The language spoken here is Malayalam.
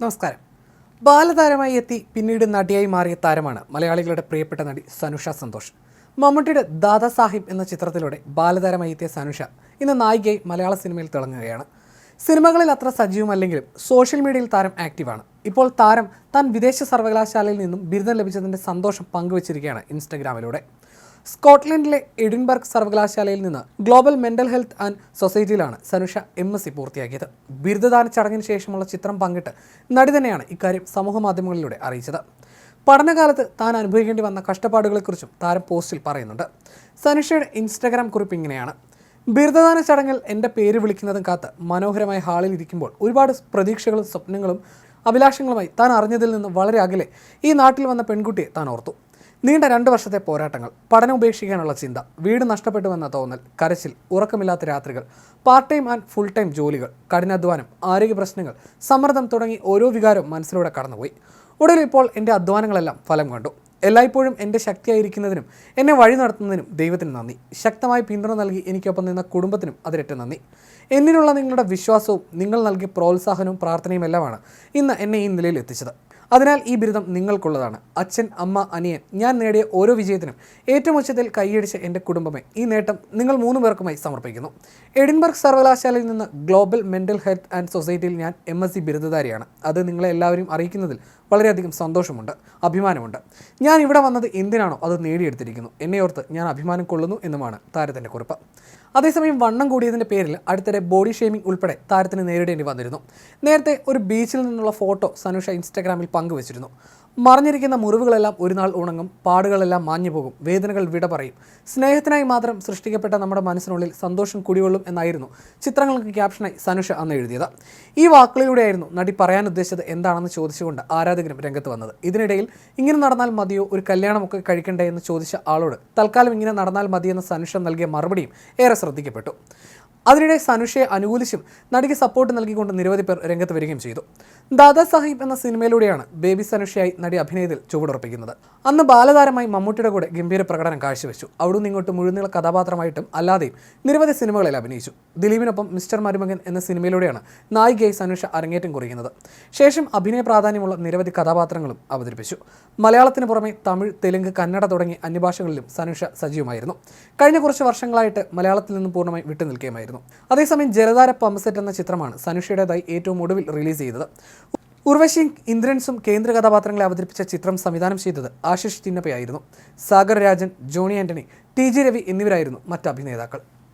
നമസ്കാരം. ബാലതാരമായി എത്തി പിന്നീട് നടിയായി മാറിയ താരമാണ് മലയാളികളുടെ പ്രിയപ്പെട്ട നടി സനുഷ സന്തോഷ്. മമ്മൂട്ടിയുടെ ദാദാസാഹിബ് എന്ന ചിത്രത്തിലൂടെ ബാലതാരമായി എത്തിയ സനുഷ ഇന്ന് നായികയായി മലയാള സിനിമയിൽ തിളങ്ങുകയാണ്. സിനിമകളിൽ അത്ര സജീവമല്ലെങ്കിലും സോഷ്യൽ മീഡിയയിൽ താരം ആക്റ്റീവാണ്. ഇപ്പോൾ താരം താൻ വിദേശ സർവകലാശാലയിൽ നിന്നും ബിരുദം ലഭിച്ചതിന്റെ സന്തോഷം പങ്കുവച്ചിരിക്കുകയാണ് ഇൻസ്റ്റഗ്രാമിലൂടെ. സ്കോട്ട്ലൻഡിലെ എഡിൻബർഗ് സർവകലാശാലയിൽ നിന്ന് ഗ്ലോബൽ മെന്റൽ ഹെൽത്ത് ആൻഡ് സൊസൈറ്റിയിലാണ് സനുഷ എം എസ് സി പൂർത്തിയാക്കിയത്. ബിരുദദാന ചടങ്ങിന് ശേഷമുള്ള ചിത്രം പങ്കിട്ട് നടി തന്നെയാണ് ഇക്കാര്യം സമൂഹ മാധ്യമങ്ങളിലൂടെ അറിയിച്ചത്. പഠനകാലത്ത് താൻ അനുഭവിക്കേണ്ടി വന്ന കഷ്ടപ്പാടുകളെക്കുറിച്ചും താരം പോസ്റ്റിൽ പറയുന്നുണ്ട്. സനുഷയുടെ ഇൻസ്റ്റഗ്രാം കുറിപ്പ് ഇങ്ങനെയാണ്. ബിരുദദാന ചടങ്ങിൽ എന്റെ പേര് വിളിക്കുന്നതും കാത്ത് മനോഹരമായ ഹാളിൽ ഇരിക്കുമ്പോൾ ഒരുപാട് പ്രതീക്ഷകളും സ്വപ്നങ്ങളും അഭിലാഷങ്ങളുമായി താൻ അറിഞ്ഞതിൽ നിന്ന് വളരെ അകലെ ഈ നാട്ടിൽ വന്ന പെൺകുട്ടിയെ താൻ ഓർത്തു. നീണ്ട രണ്ട് വർഷത്തെ പോരാട്ടങ്ങൾ പഠനം ഉപേക്ഷിക്കാനുള്ള ചിന്ത വീട് നഷ്ടപ്പെട്ടുവെന്ന തോന്നൽ കരച്ചിൽ ഉറക്കമില്ലാത്ത രാത്രികൾ part time and full time ജോലികൾ കഠിനാധ്വാനം ആരോഗ്യ പ്രശ്നങ്ങൾ സമ്മർദ്ദം തുടങ്ങി ഓരോ വികാരവും മനസ്സിലൂടെ കടന്നുപോയി. ഒടുവിൽ ഇപ്പോൾ എന്റെ അധ്വാനങ്ങളെല്ലാം ഫലം കണ്ടു. എല്ലായ്പ്പോഴും എന്റെ ശക്തിയായിരിക്കുന്നതിനും എന്നെ വഴി നടത്തുന്നതിനും ദൈവത്തിന് നന്ദി. ശക്തമായി പിന്തുണ നൽകി എനിക്കൊപ്പം നിന്ന കുടുംബത്തിനും അതിരറ്റ നന്ദി. എന്നിലുള്ള നിങ്ങളുടെ വിശ്വാസവും നിങ്ങൾ നൽകിയ പ്രോത്സാഹനവും പ്രാർത്ഥനയും എല്ലാമാണ് ഇന്ന് എന്നെ ഈ നിലയിൽ എത്തിച്ചത്. അതിനാൽ ഈ ബിരുദം നിങ്ങൾക്കുള്ളതാണ്. അച്ഛൻ അമ്മ അനിയൻ ഞാൻ നേടിയ ഓരോ വിജയത്തിനും ഏറ്റവും ഉച്ചത്തിൽ കൈയടിച്ച എന്റെ കുടുംബമേ ഈ നേട്ടം നിങ്ങൾ മൂന്ന് പേർക്കുമായി സമർപ്പിക്കുന്നു. എഡിൻബർഗ് സർവകലാശാലയിൽ നിന്ന് ഗ്ലോബൽ മെന്റൽ ഹെൽത്ത് ആൻഡ് സൊസൈറ്റിയിൽ ഞാൻ എം എസ് സി ബിരുദധാരിയാണ്. അത് നിങ്ങളെ എല്ലാവരും അറിയിക്കുന്നതിൽ വളരെയധികം സന്തോഷമുണ്ട് അഭിമാനമുണ്ട്. ഞാൻ ഇവിടെ വന്നത് എന്തിനാണോ അത് നേടിയെടുത്തിരിക്കുന്നു? എന്നെ ഓർത്ത് ഞാൻ അഭിമാനം കൊള്ളുന്നു എന്നുമാണ് താരത്തിന്റെ കുറിപ്പ്. അതേസമയം വണ്ണം കൂടിയതിന്റെ പേരിൽ അടുത്തിടെ ബോഡി ഷേമിംഗ് ഉൾപ്പെടെ താരത്തിന് നേരിടേണ്ടി വന്നിരുന്നു. നേരത്തെ ഒരു ബീച്ചിൽ നിന്നുള്ള ഫോട്ടോ സനുഷ ഇൻസ്റ്റാഗ്രാമിൽ പങ്കുവച്ചിരുന്നു. മറിഞ്ഞിരിക്കുന്ന മുറിവുകളെല്ലാം ഒരു നാൾ ഉണങ്ങും പാടുകളെല്ലാം മാഞ്ഞു പോകും വേദനകൾ വിട പറയും. സ്നേഹത്തിനായി മാത്രം സൃഷ്ടിക്കപ്പെട്ട നമ്മുടെ മനസ്സിനുള്ളിൽ സന്തോഷം കുടികൊള്ളും എന്നായിരുന്നു ചിത്രങ്ങൾക്ക് ക്യാപ്ഷനായി സനുഷ അന്ന് എഴുതിയത്. ഈ വാക്കുകളിലൂടെയായിരുന്നു നടി പറയാൻ ഉദ്ദേശിച്ചത് എന്താണെന്ന് ചോദിച്ചുകൊണ്ട് ആരാധകരും രംഗത്ത് വന്നത്. ഇതിനിടയിൽ ഇങ്ങനെ നടന്നാൽ മതിയോ ഒരു കല്യാണമൊക്കെ കഴിക്കണ്ടേ എന്ന് ചോദിച്ച ആളോട് തൽക്കാലം ഇങ്ങനെ നടന്നാൽ മതിയെന്ന സനുഷ നൽകിയ മറുപടിയും ഏറെ ശ്രദ്ധിക്കപ്പെട്ടു. അതിനിടെ സനുഷയെ അനുകൂലിച്ചും നടിക്ക് സപ്പോർട്ട് നൽകിക്കൊണ്ട് നിരവധി പേർ രംഗത്ത് വരികയും ചെയ്തു. ദാദാ സാഹിബ് എന്ന സിനിമയിലൂടെയാണ് ബേബി സനുഷയായി നടി അഭിനയത്തിൽ ചുവടുറപ്പിക്കുന്നത്. അന്ന് ബാലതാരമായി മമ്മൂട്ടിയുടെ കൂടെ ഗംഭീര പ്രകടനം കാഴ്ചവെച്ചു. അവിടുന്ന് ഇങ്ങോട്ട് മുഴുനീള കഥാപാത്രമായിട്ടും അല്ലാതെയും നിരവധി സിനിമകളിൽ അഭിനയിച്ചു. ദിലീപിനൊപ്പം മിസ്റ്റർ മരുമകൻ എന്ന സിനിമയിലൂടെയാണ് നായികയായി സനുഷ അരങ്ങേറ്റം കുറിക്കുന്നത്. ശേഷം അഭിനയ പ്രാധാന്യമുള്ള നിരവധി കഥാപാത്രങ്ങളും അവതരിപ്പിച്ചു. മലയാളത്തിന് പുറമെ തമിഴ് തെലുങ്ക് കന്നഡ തുടങ്ങിയ അന്യഭാഷകളിലും സനുഷ സജീവമായിരുന്നു. കഴിഞ്ഞ കുറച്ച് വർഷങ്ങളായിട്ട് മലയാളത്തിൽ നിന്ന് പൂർണമായി വിട്ടുനിൽക്കുകയുമായിരുന്നു. അതേസമയം ജലധാര പമ്പസെറ്റ് എന്ന ചിത്രമാണ് സനുഷയുടേതായി ഏറ്റവും ഒടുവിൽ റിലീസ് ചെയ്തത്. ഉർവശിയും ഇന്ദ്രൻസും കേന്ദ്ര കഥാപാത്രങ്ങളെ അവതരിപ്പിച്ച ചിത്രം സംവിധാനം ചെയ്തത് Ashish ചിന്നപ്പയായിരുന്നു. Sagar Rajan Johny Antony T G Ravi എന്നിവരായിരുന്നു മറ്റ് അഭിനേതാക്കൾ.